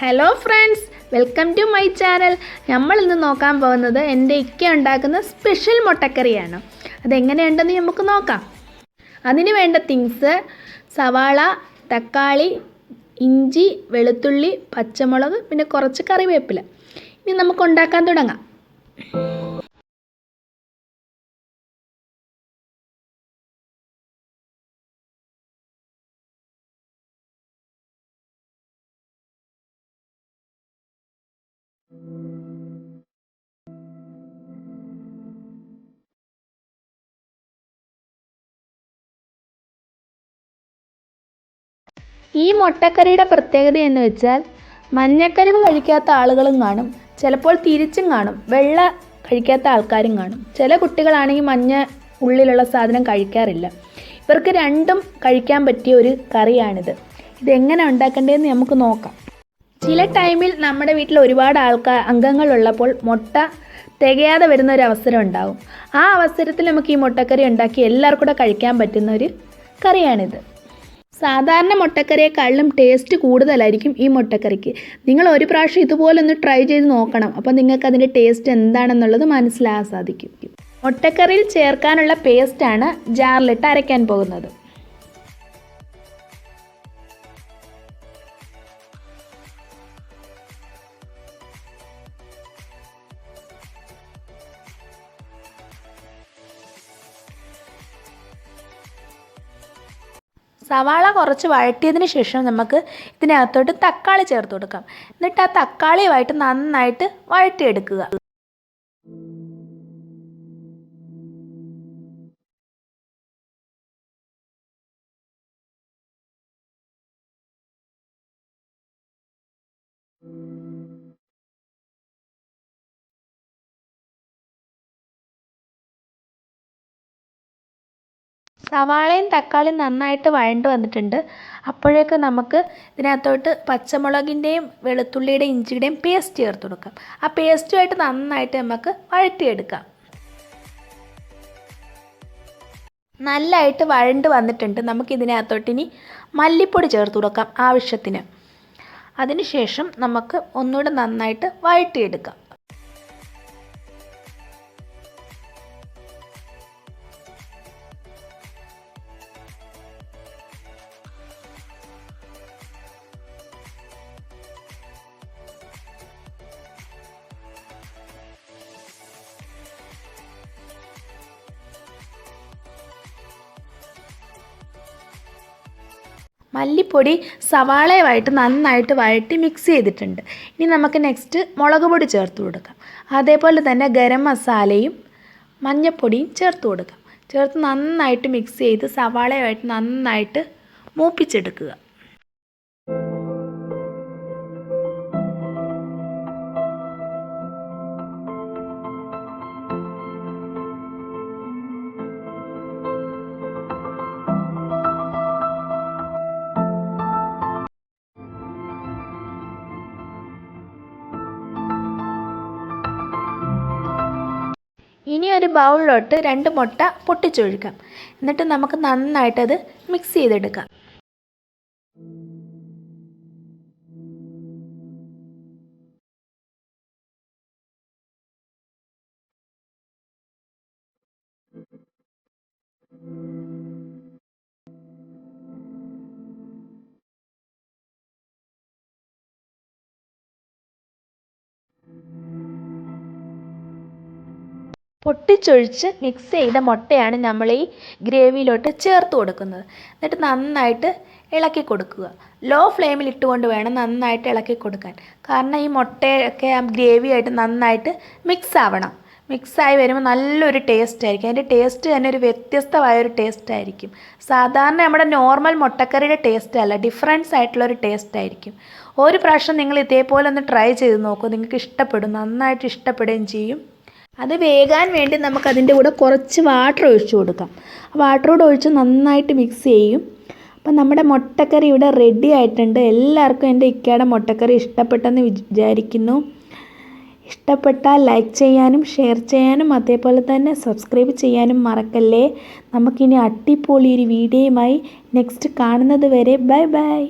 Hello friends welcome to my channel നമ്മൾ ഇന്ന് നോക്കാൻ പോകുന്നത് എന്റെ ഇക്ക ഉണ്ടാക്കുന്ന സ്പെഷ്യൽ മുട്ടക്കറിയാണ്. അതെങ്ങനെയുണ്ടെന്ന് നമുക്ക് നോക്കാം. അതിന് വേണ്ട തിങ്സ് സവാള തക്കാളി ഇഞ്ചി വെളുത്തുള്ളി പച്ചമുളക് പിന്നെ കുറച്ച് കറിവേപ്പില. ഇനി നമുക്ക് ഉണ്ടാക്കാൻ തുടങ്ങാം. ഈ മുട്ടക്കറിയുടെ പ്രത്യേകത എന്ന് വെച്ചാൽ മഞ്ഞക്കരുവ് കഴിക്കാത്ത ആളുകളും കാണും. ചിലപ്പോൾ തിരിച്ചും കാണും. വെള്ള കഴിക്കാത്ത ആൾക്കാരും കാണും. ചില കുട്ടികളാണെങ്കിൽ മഞ്ഞ ഉള്ളിലുള്ള സാധനം കഴിക്കാറില്ല. ഇവർക്ക് രണ്ടും കഴിക്കാൻ പറ്റിയ ഒരു കറിയാണിത്. ഇതെങ്ങനെ ഉണ്ടാക്കേണ്ടതെന്ന് നമുക്ക് നോക്കാം. ചില ടൈമിൽ നമ്മുടെ വീട്ടിൽ ഒരുപാട് ആൾക്കാർ അംഗങ്ങളുള്ളപ്പോൾ മുട്ട തികയാതെ വരുന്ന ഒരു അവസരം ഉണ്ടാവും. ആ അവസരത്തിൽ നമുക്ക് ഈ മുട്ടക്കറി ഉണ്ടാക്കി എല്ലാവർക്കും കൂടെ കഴിക്കാൻ പറ്റുന്ന ഒരു കറിയാണിത്. സാധാരണ മുട്ടക്കറിയേക്കാളും ടേസ്റ്റ് കൂടുതലായിരിക്കും ഈ മുട്ടക്കറിക്ക്. നിങ്ങൾ ഒരു പ്രാവശ്യം ഇതുപോലെ ഒന്ന് ട്രൈ ചെയ്ത് നോക്കണം. അപ്പോൾ നിങ്ങൾക്ക് അതിന്റെ ടേസ്റ്റ് എന്താണെന്നുള്ളത് മനസ്സിലാകാൻ സാധിക്കും. മുട്ടക്കറിയിൽ ചേർക്കാനുള്ള പേസ്റ്റാണ് ജാറിലിട്ട് അരയ്ക്കാൻ പോകുന്നത്. സവാള കുറച്ച് വഴറ്റിയതിന് ശേഷം നമുക്ക് ഇതിനകത്തോട്ട് തക്കാളി ചേർത്ത് കൊടുക്കാം. എന്നിട്ട് ആ തക്കാളിയുമായിട്ട് നന്നായിട്ട് വഴറ്റിയെടുക്കുക. സവാളയും തക്കാളിയും നന്നായിട്ട് വഴണ്ട് വന്നിട്ടുണ്ട്. അപ്പോഴേക്ക് നമുക്ക് ഇതിനകത്തോട്ട് പച്ചമുളകിന്റെയും വെളുത്തുള്ളിയുടെയും ഇഞ്ചിയുടെയും പേസ്റ്റ് ചേർത്ത് കൊടുക്കാം. ആ പേസ്റ്റുമായിട്ട് നന്നായിട്ട് നമുക്ക് വഴറ്റിയെടുക്കാം. നല്ലതായിട്ട് വഴണ്ട് വന്നിട്ടുണ്ട്. നമുക്ക് ഇതിനകത്തോട്ട് ഇനി മല്ലിപ്പൊടി ചേർത്ത് കൊടുക്കാം ആവശ്യത്തിന്. അതിനുശേഷം നമുക്ക് ഒന്നുകൂടെ നന്നായിട്ട് വഴറ്റിയെടുക്കാം. മല്ലിപ്പൊടി സവാളയുമായിട്ട് നന്നായിട്ട് വഴറ്റി മിക്സ് ചെയ്തിട്ടുണ്ട്. ഇനി നമുക്ക് നെക്സ്റ്റ് മുളക് പൊടി ചേർത്ത് കൊടുക്കാം. അതേപോലെ തന്നെ ഗരം മസാലയും മഞ്ഞൾപ്പൊടിയും ചേർത്ത് കൊടുക്കാം. ചേർത്ത് നന്നായിട്ട് മിക്സ് ചെയ്ത് സവാളയുമായിട്ട് നന്നായിട്ട് മൂപ്പിച്ചെടുക്കുക. ഇനി ഒരു ബൗളിലോട്ട് രണ്ട് മുട്ട പൊട്ടിച്ചൊഴിക്കാം. എന്നിട്ട് നമുക്ക് നന്നായിട്ടത് മിക്സ് ചെയ്തെടുക്കാം. പൊട്ടിച്ചൊഴിച്ച് മിക്സ് ചെയ്ത മുട്ടയാണ് നമ്മൾ ഈ ഗ്രേവിയിലോട്ട് ചേർത്ത് കൊടുക്കുന്നത്. എന്നിട്ട് നന്നായിട്ട് ഇളക്കി കൊടുക്കുക. ലോ ഫ്ലെയിമിൽ ഇട്ടുകൊണ്ട് വേണം നന്നായിട്ട് ഇളക്കി കൊടുക്കാൻ. കാരണം ഈ മുട്ടയൊക്കെ ആ ഗ്രേവിയായിട്ട് നന്നായിട്ട് മിക്സ് ആവണം. മിക്സായി വരുമ്പോൾ നല്ലൊരു ടേസ്റ്റ് ആയിരിക്കും. അതിന്റെ ടേസ്റ്റ് തന്നെ ഒരു വ്യത്യസ്തമായൊരു ടേസ്റ്റ് ആയിരിക്കും. സാധാരണ നമ്മുടെ നോർമൽ മുട്ടക്കറിയുടെ ടേസ്റ്റ് അല്ല ഡിഫറൻസ് ആയിട്ടുള്ള ഒരു ടേസ്റ്റ് ആയിരിക്കും. ഒരു പ്രാവശ്യം നിങ്ങൾ ഇതേപോലെ ഒന്ന് ട്രൈ ചെയ്ത് നോക്കൂ. നിങ്ങൾക്ക് ഇഷ്ടപ്പെടും നന്നായിട്ട് ഇഷ്ടപ്പെടുകയും ചെയ്യും. അത് വേകാൻ വേണ്ടി നമുക്ക് അതിന്റെ കൂടെ കുറച്ച് വാട്ടർ ഒഴിച്ചു കൊടുക്കാം. വാട്ടർ കൂടെ ഒഴിച്ച് നന്നായിട്ട് മിക്സ് ചെയ്യും. അപ്പം നമ്മുടെ മുട്ടക്കറി ഇവിടെ റെഡി ആയിട്ടുണ്ട്. എല്ലാവർക്കും എന്റെ ഇക്കയുടെ മുട്ടക്കറി ഇഷ്ടപ്പെട്ടെന്ന് വിചാരിക്കുന്നു. ഇഷ്ടപ്പെട്ടാൽ ലൈക്ക് ചെയ്യാനും ഷെയർ ചെയ്യാനും അതേപോലെ തന്നെ സബ്സ്ക്രൈബ് ചെയ്യാനും മറക്കല്ലേ. നമുക്കിനി അടിപൊളി ഒരു വീഡിയോയുമായി നെക്സ്റ്റ് കാണുന്നത് വരെ. Bye bye